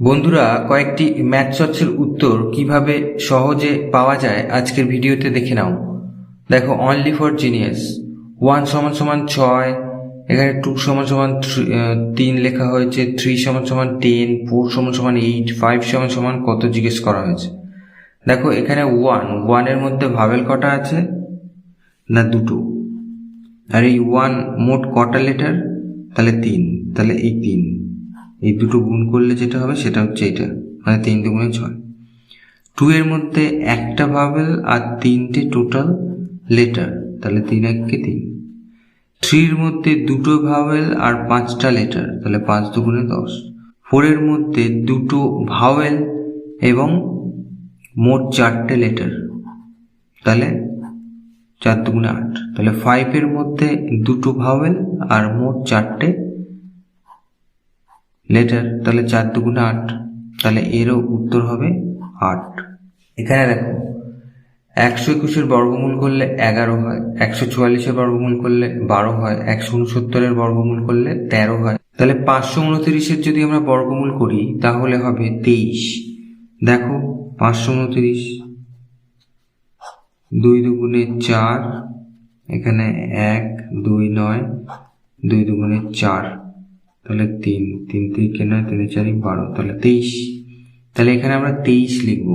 বন্ধুরা, কয়েকটি ম্যাথ চর্চের উত্তর কীভাবে সহজে পাওয়া যায় আজকের ভিডিওতে দেখে নাও। দেখো অনলি ফর জিনিয়াস ওয়ান সমান সমান ছয়, এখানে টু সমান সমান তিন লেখা হয়েছে থ্রি সমান সমান টেন ফোর সমান সমান এইট ফাইভ সমান সমান কত জিজ্ঞেস করা হয়েছে। দেখো, এখানে ওয়ান ওয়ানের মধ্যে ভাবেল কটা আছে? না, দুটো। আর এই ওয়ান মোট কটা লেটার তাহলে তিন, তাহলে এই তিন। এই দুটো গুণ করলে যেটা হবে সেটা হচ্ছে এটা মানে তিন দুগুণে ছয়। টু এর মধ্যে একটা ভাবেল আর তিনটে টোটাল লেটার তাহলে তিন এককে তিন। থ্রির মধ্যে দুটো ভাওয়েল আর পাঁচটা লেটার তাহলে পাঁচ দুগুণে দশ। ফোরের মধ্যে দুটো ভাওয়েল এবং মোট চারটে লেটার তাহলে চার দুগুণে আট। তাহলে ফাইভের মধ্যে দুটো ভাওয়েল আর মোট চারটে লেটার তাহলে চার দুগুণে আট, তাহলে এরও উত্তর হবে আট। এখানে দেখো, একশো একুশের বর্গমূল করলে এগারো হয়, একশো চুয়াল্লিশের বর্গমূল করলে বারো হয়, একশো উনসত্তরের বর্গমূল করলে তেরো হয়। তাহলে পাঁচশো উনত্রিশের যদি আমরা বর্গমূল করি, তাহলে হবে তেইশ। দেখো, পাঁচশো উনত্রিশ, দুই দুগুণে চার, এখানে এক, দুই নয়, দুই দুগুণে চার। তাহলে তিন তিন তিরিকে নয়, তিন চারি, বারো, তাহলে তেইশ। তাহলে এখানে আমরা তেইশ লিখব।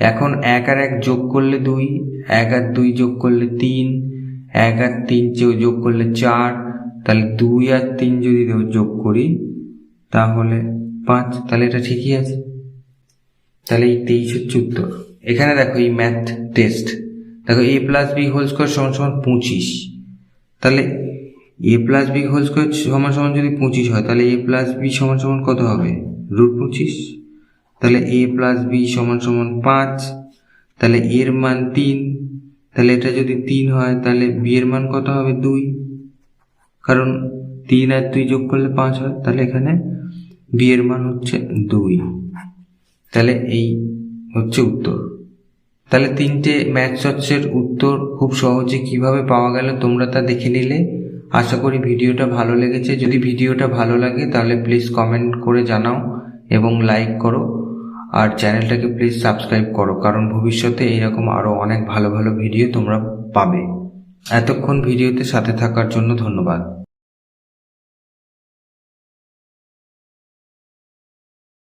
এখন এক আর এক যোগ করলে দুই, এক আর দুই যোগ করলে তিন, এক আর তিন যোগ করলে চার, তাহলে দুই আর তিন যদি যোগ করি, তাহলে পাঁচ, তাহলে এটা ঠিকই আছে। তাহলে এই তেইশ হচ্ছে উত্তর। এখানে দেখো এই ম্যাথ টেস্ট দেখো A plus B whole square সমান সমান পঁচিশ। তাহলে A plus B whole square সমান সমান যদি পঁচিশ হয়, তাহলে এ প্লাস বি সমান সমান কত হবে? রুট পঁচিশ। তাহলে এ প্লাস বি সমান সমান পাঁচ। তাহলে এর মান তিন। তাহলে এটা যদি তিন হয়, তাহলে বি এর মান কত হবে? দুই। কারণ তিন আর দুই যোগ করলে পাঁচ হয়, তাহলে এখানে বি এর মান হচ্ছে দুই। তাহলে এই হচ্ছে উত্তর। তাহলে তিনটে ম্যাথ চর্চের উত্তর খুব সহজে কীভাবে পাওয়া গেল তোমরা তা দেখে নিলে। আশা করি ভিডিওটা ভালো লেগেছে। যদি ভিডিওটা ভালো লাগে, তাহলে প্লিজ কমেন্ট করে জানাও এবং লাইক করো। আর চ্যানেলটাকে প্লিজ সাবস্ক্রাইব করো, কারণ ভবিষ্যতে এইরকম আরও অনেক ভালো ভালো ভিডিও তোমরা পাবে। এতক্ষণ ভিডিওতে সাথে থাকার জন্য ধন্যবাদ।